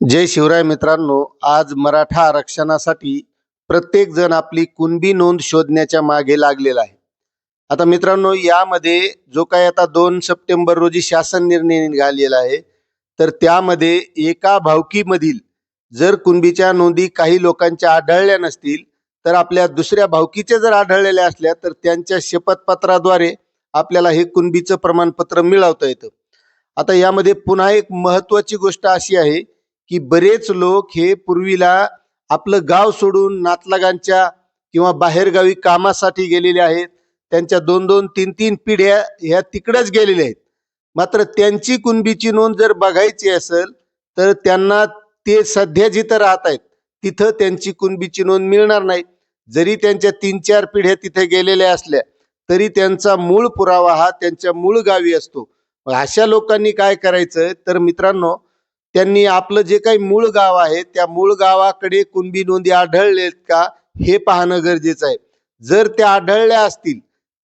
जय शिवराय मित्रांनो आज मराठा आरक्षणासाठी प्रत्येक जण आपली कुणबी नोंद शोधण्याच्या मागे लागलेला आहे. आता मित्रांनो यामध्ये जो काही आता दोन सप्टेंबर रोजी शासन निर्णय निघालेला आहे तर त्यामध्ये एका भावकीमधील जर कुणबीच्या नोंदी काही लोकांच्या आढळल्या नसतील तर आपल्या दुसऱ्या भावकीच्या जर आढळलेल्या असल्या तर त्यांच्या शपथपत्राद्वारे आपल्याला हे कुणबीचं प्रमाणपत्र मिळवता येतं. आता यामध्ये पुन्हा एक महत्वाची गोष्ट अशी आहे की बरेच लोक हे पूर्वीला आपलं गाव सोडून नातलगांच्या किंवा बाहेरगावी कामासाठी गेलेले आहेत. त्यांच्या दोन दोन तीन तीन पिढ्या ह्या तिकडेच गेलेल्या आहेत. मात्र त्यांची कुणबीची नोंद जर बघायची असेल तर त्यांना ते सध्या जिथं राहत आहेत तिथं त्यांची कुणबीची नोंद मिळणार नाही. जरी त्यांच्या तीन चार पिढ्या तिथे गेलेल्या असल्या तरी त्यांचा मूळ पुरावा हा त्यांच्या मूळ गावी असतो. अशा लोकांनी काय करायचं? तर मित्रांनो त्यांनी आपलं जे काही मूळ गाव आहे त्या मूळ गावाकडे कुणबी नोंदी आढळलेत का हे पाहणं गरजेचं आहे. जर त्या आढळल्या असतील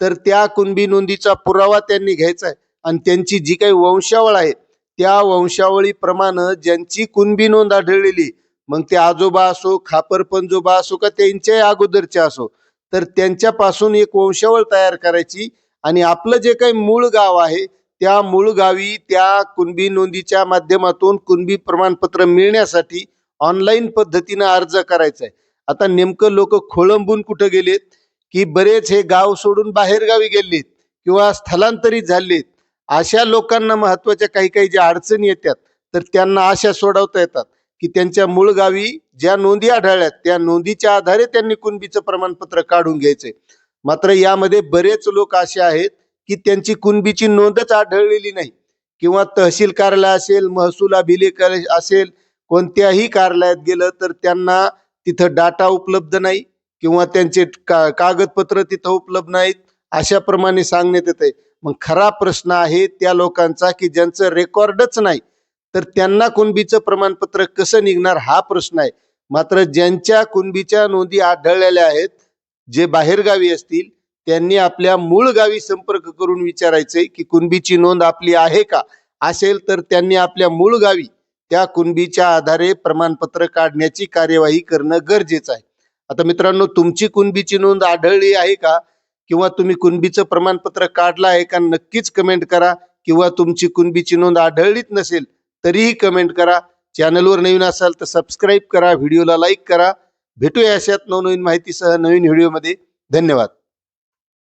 तर त्या कुणबी नोंदीचा पुरावा त्यांनी घ्यायचा आहे. आणि त्यांची जी काही वंशावळ आहे त्या वंशावळीप्रमाणे ज्यांची कुणबी नोंद आढळलेली मग ते आजोबा असो खापर पंजोबा असो का त्यांच्याही अगोदरचे असो तर त्यांच्यापासून एक वंशावळ तयार करायची. आणि आपलं जे काही मूळ गाव आहे त्या मूळ गावी त्या कुणबी नोंदीच्या माध्यमातून कुणबी प्रमाणपत्र मिळण्यासाठी ऑनलाईन पद्धतीनं अर्ज करायचा आहे. आता नेमकं लोक खोळंबून कुठं गेलेत की बरेच हे गाव सोडून बाहेर गावी गेलेत किंवा स्थलांतरित झालेत अशा लोकांना महत्त्वाच्या काही काही ज्या अडचणी येतात तर त्यांना अशा सोडवता येतात की त्यांच्या मूळ गावी ज्या नोंदी आढळल्यात त्या नोंदीच्या आधारे त्यांनी कुणबीचं प्रमाणपत्र काढून घ्यायचंय. मात्र यामध्ये बरेच लोक असे आहेत की त्यांची कुणबीची नोंदच आढळलेली नाही. किंवा तहसील कार्यालय असेल महसूल अभिलेख असेल कोणत्याही कार्यालयात गेलं तर त्यांना तिथं डाटा उपलब्ध नाही किंवा त्यांचे का कागदपत्र तिथं उपलब्ध नाहीत अशाप्रमाणे सांगण्यात येत आहे. मग खरा प्रश्न आहे त्या लोकांचा की ज्यांचं रेकॉर्डच नाही तर त्यांना कुणबीचं प्रमाणपत्र कसं निघणार हा प्रश्न आहे. मात्र ज्यांच्या कुणबीच्या नोंदी आढळलेल्या आहेत जे बाहेरगावी असतील त्यांनी आपल्या मूळ गावी संपर्क करून विचारायचे की कुणबीची नोंद आपली आहे का? असेल तर त्यांनी आपल्या मूळ गावी त्या कुणबीच्या आधारे प्रमाणपत्र काढण्याची कार्यवाही करणं गरजेचं आहे. आता मित्रांनो तुमची कुणबीची नोंद आढळली आहे का? किंवा तुम्ही कुणबीचं प्रमाणपत्र काढलं आहे का? नक्कीच कमेंट करा. किंवा तुमची कुणबीची नोंद आढळलीच नसेल तरीही कमेंट करा. चॅनलवर नवीन असाल तर सबस्क्राईब करा. व्हिडिओला लाईक करा. भेटूया अशात नवनवीन माहितीसह नवीन व्हिडिओमध्ये धन्यवाद.